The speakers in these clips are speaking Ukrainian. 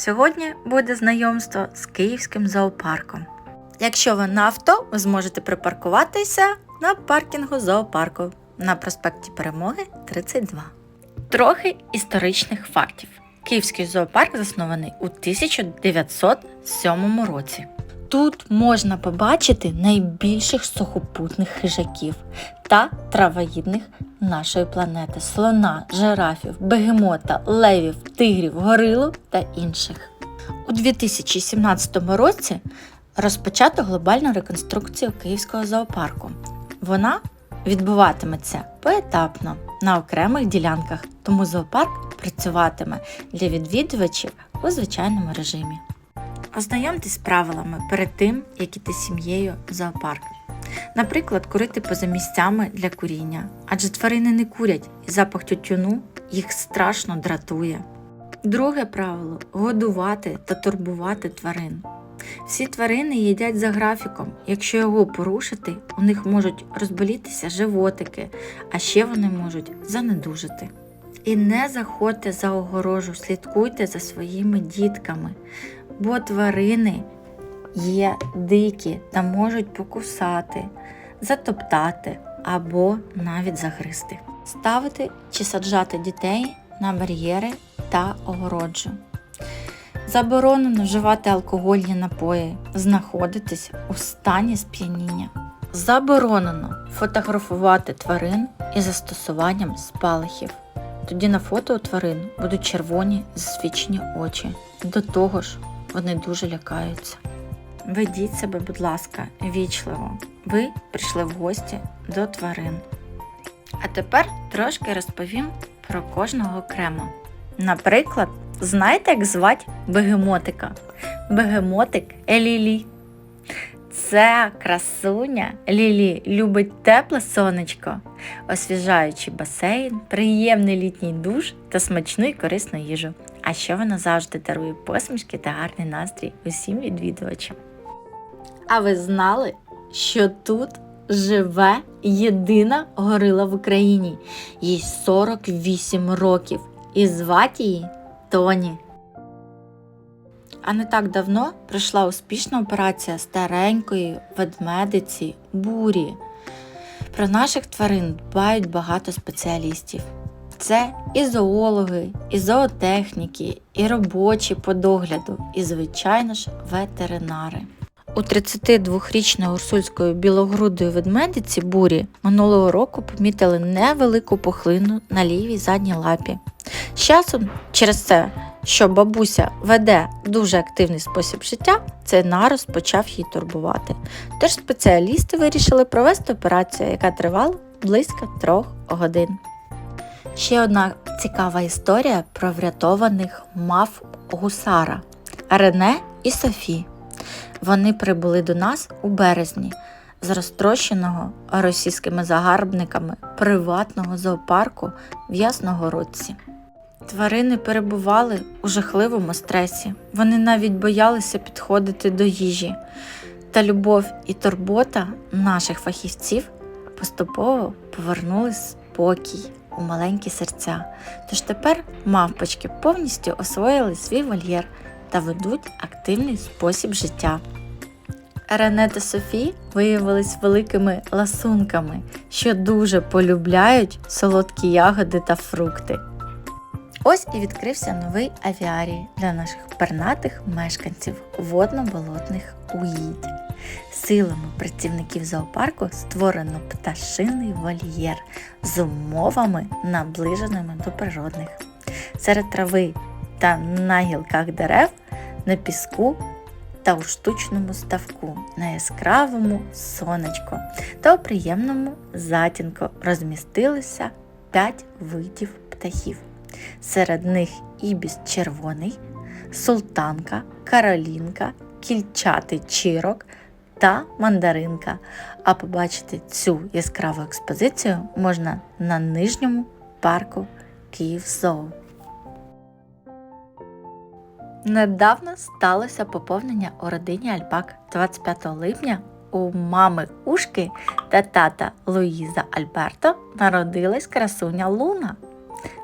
Сьогодні буде знайомство з київським зоопарком. Якщо ви на авто, ви зможете припаркуватися на паркінгу зоопарку на проспекті Перемоги 32. Трохи історичних фактів. Київський зоопарк заснований у 1907 році. Тут можна побачити найбільших сухопутних хижаків та травоїдних нашої планети слона, жирафів, бегемота, левів, тигрів, горилу та інших. У 2017 році розпочато глобальну реконструкцію Київського зоопарку. Вона відбуватиметься поетапно на окремих ділянках, тому зоопарк працюватиме для відвідувачів у звичайному режимі. Ознайомтесь з правилами перед тим, як іти з сім'єю в зоопарк. Наприклад, курити поза місцями для куріння, адже тварини не курять і запах тютюну їх страшно дратує. Друге правило годувати та турбувати тварин. Всі тварини їдять за графіком. Якщо його порушити, у них можуть розболітися животики, а ще вони можуть занедужити. І не заходьте за огорожу, слідкуйте за своїми дітками, бо тварини є дикі та можуть покусати, затоптати або навіть загризти. Ставити чи саджати дітей на бар'єри та огороджу. Заборонено вживати алкогольні напої, знаходитись у стані сп'яніння. Заборонено фотографувати тварин із застосуванням спалахів. Тоді на фото у тварин будуть червоні засвічені очі. До того ж, вони дуже лякаються. Ведіть себе, будь ласка, вічливо. Ви прийшли в гості до тварин. А тепер трошки розповім про кожного окремо. Наприклад, знаєте, як звати бегемотика? Бегемотик Лілі. Це красуня Лілі любить тепле сонечко, освіжаючий басейн, приємний літній душ та смачну і корисну їжу. А що вона завжди дарує посмішки та гарний настрій усім відвідувачам. А ви знали, що тут живе єдина горила в Україні? Їй 48 років і звати її Тоні. А не так давно пройшла успішна операція старенької ведмедиці бурі. Про наших тварин дбають багато спеціалістів. Це і зоологи, і зоотехніки, і робочі по догляду, і, звичайно ж, ветеринари. У 32-річної урсульської білогрудої ведмедиці бурі минулого року помітили невелику пухлину на лівій задній лапі. З часом, через це, що бабуся веде дуже активний спосіб життя, цей нарос почав її турбувати. Тож спеціалісти вирішили провести операцію, яка тривала близько трьох годин. Ще одна цікава історія про врятованих мав гусара Рене і Софі. Вони прибули до нас у березні з розтрощеного російськими загарбниками приватного зоопарку в Ясногородці. Тварини перебували у жахливому стресі. Вони навіть боялися підходити до їжі. Та любов і турбота наших фахівців поступово повернули спокій у маленькі серця. Тож тепер мавпочки повністю освоїли свій вольєр та ведуть активний спосіб життя. Рене та Софі виявились великими ласунками, що дуже полюбляють солодкі ягоди та фрукти. Ось і відкрився новий авіарій для наших пернатих мешканців водно-болотних угідь. Силами працівників зоопарку створено пташиний вольєр з умовами, наближеними до природних. Серед трави та на гілках дерев, на піску та у штучному ставку, на яскравому сонечку та у приємному затінку розмістилися 5 видів птахів. Серед них ібіс червоний, султанка, каролінка, кільчатий чирок та мандаринка. А побачити цю яскраву експозицію можна на нижньому парку Київзоо. Недавно сталося поповнення у родині Альпак 25 липня. У мами Ушки та тата Луїза Альберто народилась красуня Луна.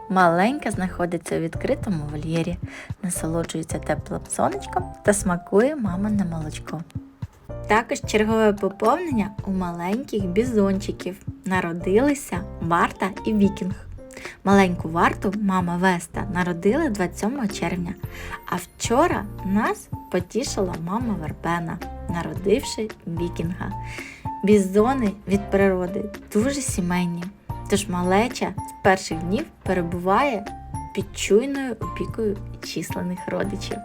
маленька знаходиться у відкритому вольєрі, насолоджується теплим сонечком та смакує мамине молочко. Також чергове поповнення у маленьких бізончиків. Народилися Варта і Вікінг. Маленьку варту мама Веста народила 27 червня, а вчора нас потішила мама Вербена, народивши Вікінга. Бізони від природи дуже сімейні, тож малеча з перших днів перебуває під чуйною опікою численних родичів.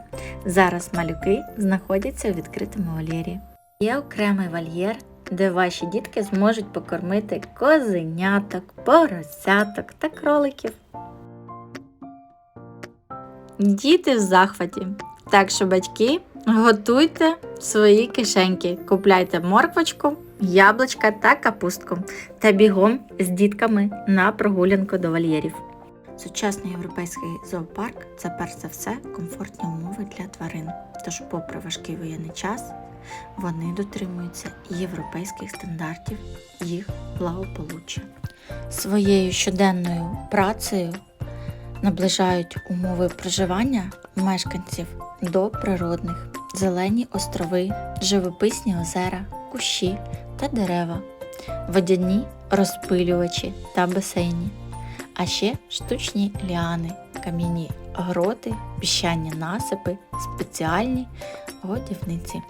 Зараз малюки знаходяться у відкритому вольєрі. Є окремий вольєр, де ваші дітки зможуть покормити козеняток, поросяток та кроликів. Діти в захваті. Так що батьки готуйте свої кишеньки, купляйте морквочку, яблучка та капустку та бігом з дітками на прогулянку до вольєрів. Сучасний європейський зоопарк це перш за все комфортні умови для тварин. Тож, попри важкий воєнний час, вони дотримуються європейських стандартів їх благополуччя. Своєю щоденною працею наближають умови проживання мешканців до природних, зелені острови, живописні озера, кущі та дерева, водяні розпилювачі та басейні, а ще штучні ліани, кам'яні гроти, піщані насипи, спеціальні годівниці.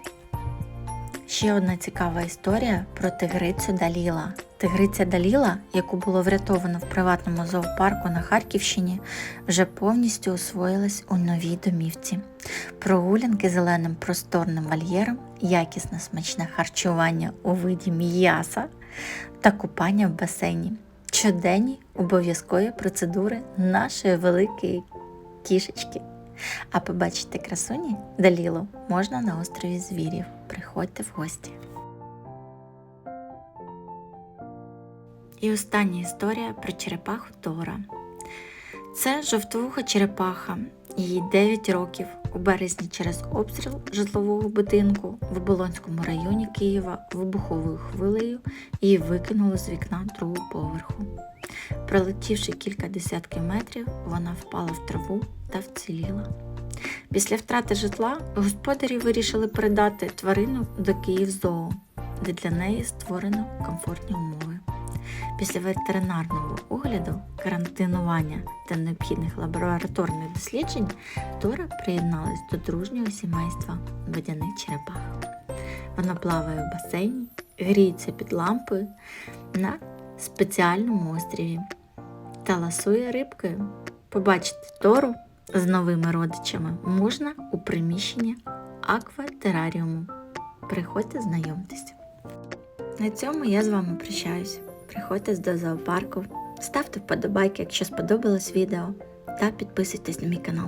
Ще одна цікава історія про тигрицю Даліла. Тигриця Даліла, яку було врятовано в приватному зоопарку на Харківщині, вже повністю освоїлась у новій домівці. Прогулянки зеленим просторним вольєром, якісне смачне харчування у виді м'яса та купання в басейні. Щоденні обов'язкові процедури нашої великої кішечки. А побачити красуні Далілу можна на острові звірів. Приходьте в гості. І остання історія про черепаху Тора. Це жовтовуха черепаха. Їй 9 років. У березні через обстріл житлового будинку в Оболонському районі Києва вибуховою хвилею її викинуло з вікна другого поверху. Пролетівши кілька десятків метрів, вона впала в траву та вціліла. Після втрати житла господарі вирішили передати тварину до Київзоо, де для неї створено комфортні умови. Після ветеринарного огляду, карантинування та необхідних лабораторних досліджень Тора приєдналась до дружнього сімейства водяних черепах. Вона плаває в басейні, гріється під лампою на спеціальному острові та ласує рибкою. Побачити Тору з новими родичами можна у приміщенні акватераріуму. Приходьте знайомтесь. На цьому я з вами прощаюсь. Приходьте до зоопарку, ставте вподобайки, якщо сподобалось відео, та підписуйтесь на мій канал.